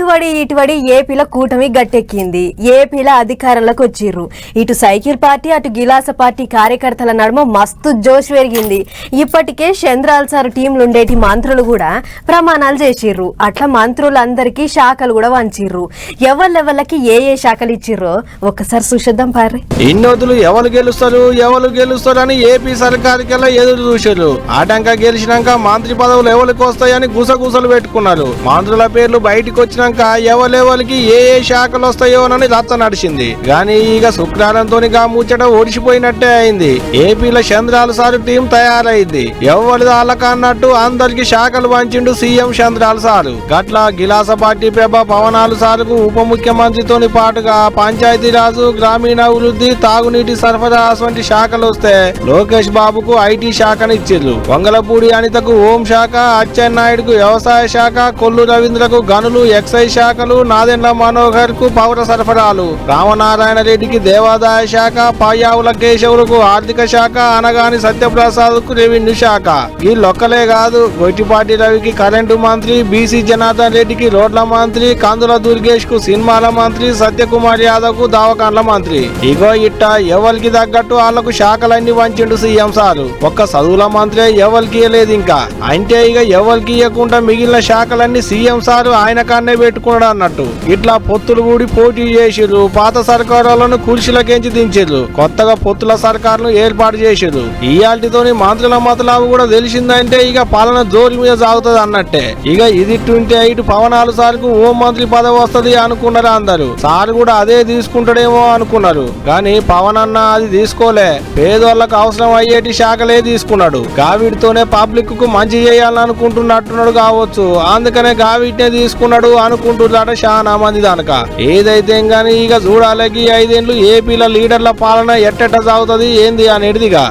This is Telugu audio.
అటువడి ఇటువడి ఏపీలో కూటమి గట్టెక్కింది. ఏపీలో అధికారంలోకి వచ్చిర్రు. ఇటు సైకిల్ పార్టీ అటు గిలాస పార్టీ కార్యకర్తల నడుమ మస్తు జోష్ పెరిగింది. ఇప్పటికే చంద్రాల్ సార్ టీంలు ఉండేటి మంత్రులు కూడా ప్రమాణాలు చేసిర్రు. అట్లా మంత్రులందరికీ శాఖలు కూడా వంచిర్రు. ఎవళ్ళెవళ్ళకి ఏ ఏ శాఖలు ఇచ్చిర్రో ఒక్కసారి చూసేద్దాం పారి ఇన్నోదులు ఎవరు గెలుస్తారు ఎవరు గెలుస్తారు అని ఏపీ సర్కారుకెల్లా ఎదురు చూశారు ఆటంక గెలిచినాక మంత్రి పదవులు ఎవరికి వస్తాయని గుసగుసలు పెట్టుకున్నారు. మంత్రుల పేర్లు బయటికి వచ్చినాక ఎవరెవరికి ఏ ఏ శాఖలు వస్తాయోనని రచ్చ నడిచింది. గాని ఇక శుక్రారంతోనిగా ముచ్చట ఓడిచిపోయినట్టే అయింది. ఏపీలో చంద్రాల సారు టీం తయారైంది. ఎవరి వాళ్ళక అన్నట్టు అందరికి శాఖలు పంచిండు సీఎం చంద్రాల సారు. గట్ల గిలాస పార్టీ ప్రభ పవనాలు సారుకు ఉప ముఖ్యమంత్రితోని పాటుగా పంచాయతీరాజు గ్రామీణాభివృద్ధి తాగునీటి సరఫరా వంటి శాఖలు వస్తే లోకేష్ బాబుకు ఐటీ శాఖను ఇచ్చిర్రు. వంగలపూడి అనితకు హోం శాఖ అచ్చెన్నాయుడుకు వ్యవసాయ శాఖ కొల్లు రవీంద్రకు గనులు ఎక్సైజ్ శాఖలు నాదెండ్ల మనోహర్కు పౌర సరఫరాలు. రామనారాయణ రెడ్డికి దేవాదాయ శాఖ పాయావుల కేశవులకు ఆర్థిక శాఖ అనగాని సత్యప్రసాద్కు రెవెన్యూ శాఖ. ఈ లొక్కలే కాదు గొట్టిపాటి రవికి కరెంటు మంత్రి బీసీ జనార్దన్ రెడ్డికి రోడ్ల మంత్రి కందుల దుర్గేష్కు సినిమాల మంత్రి సత్యకుమార్ యాదవ్కు దవాఖాన్ల మంత్రి. ఇగో ఇట్ట ఎవరికి తగ్గట్టు వాళ్ళకు శాఖలన్నీ వంచిండు సీఎం సారు. ఒక్క చదువుల మంత్రి ఎవరికి లేదు ఇంకా. అంటే ఇక ఎవరికి ఇవ్వకుండా మిగిలిన శాఖలన్నీ సీఎం సారు ఆయన కన్నే పెట్టుకున్నాడు అన్నట్టు. ఇట్లా పొత్తులు కూడి పోటీ చేసిర్రు. పాత సర్కారాలను కుర్చీలకేంచి దించిర్రు? కొత్తగా పొత్తుల సర్కారును ఏర్పాటు చేసిర్రు. ఇయాల్టితోని మంత్రుల మతలాభం కూడా తెలిసిందంటే ఇక పాలన జోరి మీద సాగుతుంది అన్నట్టే. ఇక ఇది ట్వంటీ ఎయిట్ పవనాలు సార్కు హోం మంత్రి పదవి వస్తది అనుకున్నారు అందరు? సార్ కూడా అదే తీసుకుంటాడేమో అనుకున్నారు. కానీ పవన్ అన్న అది తీసుకోలే. పేదోళ్ళకు అవసరం అయ్యేటి శాఖలే తీసుకున్నాడు. గావిడితోనే పబ్లిక్కు మంచి చేయాలనుకుంటున్నట్టున్నాడు కావచ్చు. అందుకనే గావిటినే తీసుకున్నాడు అను అనుకుంటున్నాడు చాలా మంది దానక. ఏదైతే గానీ ఇక చూడాలకి ఐదేండ్లు ఏపీల లీడర్ల పాలన ఎట్టెట్ట సాగుతుంది ఏంది అనేటిదిగా